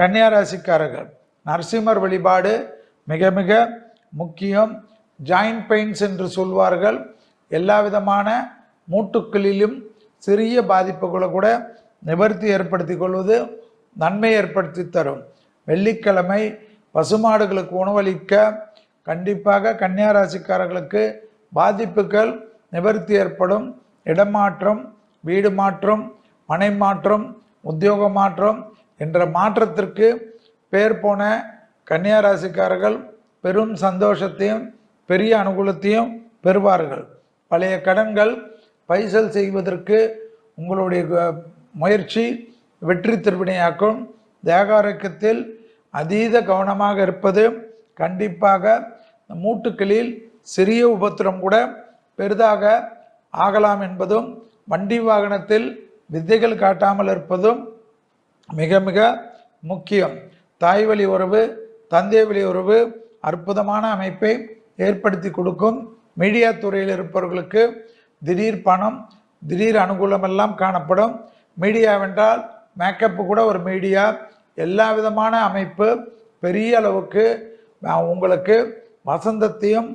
கன்னியாராசிக்காரர்கள் நரசிம்மர் வழிபாடு மிக மிக முக்கியம். ஜாயிண்ட் பெயின்ஸ் என்று சொல்வார்கள். எல்லா விதமான மூட்டுக்களிலும் சிறிய பாதிப்புகளை கூட நிவர்த்தி ஏற்படுத்தி கொள்வது நன்மை ஏற்படுத்தி தரும். வெள்ளிக்கிழமை பசுமாடுகளுக்கு உணவளிக்க கண்டிப்பாக கன்னியாராசிக்காரர்களுக்கு பாதிப்புகள் நிவர்த்தி ஏற்படும். இடமாற்றம் வீடு மாற்றம் மனை மாற்றம் உத்தியோக மாற்றம் என்ற மாற்றத்திற்கு பேர் போன கன்னியாராசிக்காரர்கள் பெரும் சந்தோஷத்தையும் பெரிய அனுகூலத்தையும் பெறுவார்கள். பழைய கடன்கள் பைசல் செய்வதற்கு உங்களுடைய முயற்சி வெற்றி திருவினையாக்கும். தேகாரோக்கியத்தில் அதீத கவனமாக இருப்பது கண்டிப்பாக மூட்டுக்களில் சிறிய உபத்திரம் கூட பெரிதாக ஆகலாம் என்பதும் வண்டி வாகனத்தில் வித்தைகள் காட்டாமல் இருப்பதும் மிக மிக முக்கியம். தாய் வழி உறவு தந்தை வழி உறவு அற்புதமான அமைப்பை ஏற்படுத்தி கொடுக்கும் மீடியா துறையில் இருப்பவர்களுக்கு திடீர் பணம் திடீர் அனுகூலம் எல்லாம் காணப்படும். மீடியாவென்றால் மேக்கப்பு கூட ஒரு மீடியா. எல்லா விதமான அமைப்பு பெரிய அளவுக்கு உங்களுக்கு வசந்தத்தையும்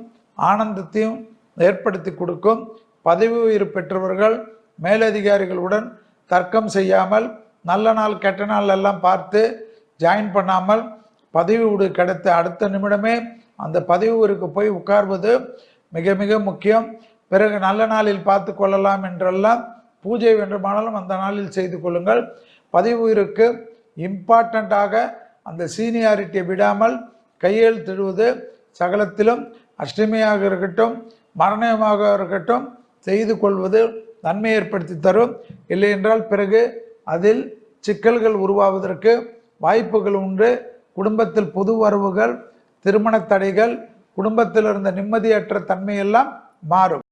ஆனந்தத்தையும் ஏற்படுத்தி கொடுக்கும். பதவி உயிர் பெற்றவர்கள் மேலதிகாரிகளுடன் தர்க்கம் செய்யாமல் நல்ல நாள் கெட்ட நாள் எல்லாம் பார்த்து ஜாயின் பண்ணாமல் பதவி விடு கிடைத்த அடுத்த நிமிடமே அந்த பதவி ஊருக்கு போய் உட்கார்வது மிக மிக முக்கியம். பிறகு நல்ல நாளில் பார்த்து கொள்ளலாம் என்றெல்லாம் பூஜை வேண்டுமானாலும் அந்த நாளில் செய்து கொள்ளுங்கள். பதவி உயிருக்கு இம்பார்ட்டண்ட்டாக அந்த சீனியாரிட்டியை விடாமல் கையெழுத்திடுவது சகலத்திலும் அஷ்டமியாக இருக்கட்டும் மரணமாக இருக்கட்டும் செய்து கொள்வது நன்மை ஏற்படுத்தி தரும். இல்லை என்றால் பிறகு அதில் சிக்கல்கள் உருவாவதற்கு வாய்ப்புகள் உண்டு. குடும்பத்தில் புது வரவுகள் திருமண தடைகள் குடும்பத்தில் இருந்த நிம்மதியற்ற தன்மையெல்லாம் மாறும்.